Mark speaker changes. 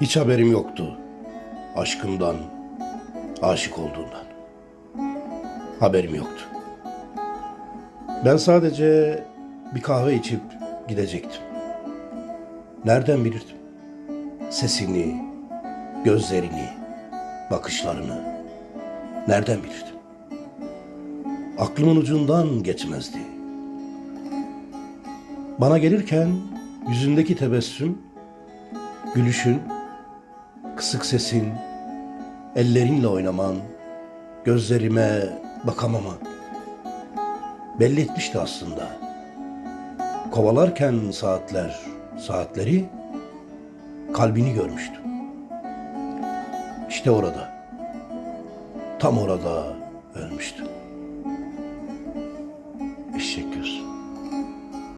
Speaker 1: Hiç haberim yoktu aşkından, aşık olduğundan. Haberim yoktu. Ben sadece bir kahve içip gidecektim. Nereden bilirdim? Sesini, gözlerini, bakışlarını nereden bilirdim? Aklımın ucundan geçmezdi. Bana gelirken yüzündeki tebessüm, gülüşün, kısık sesin, ellerinle oynaman, gözlerime bakamaman. Belli etmişti aslında. Kovalarken saatler, saatleri kalbini görmüştüm. İşte orada, tam orada ölmüştüm. Eşek.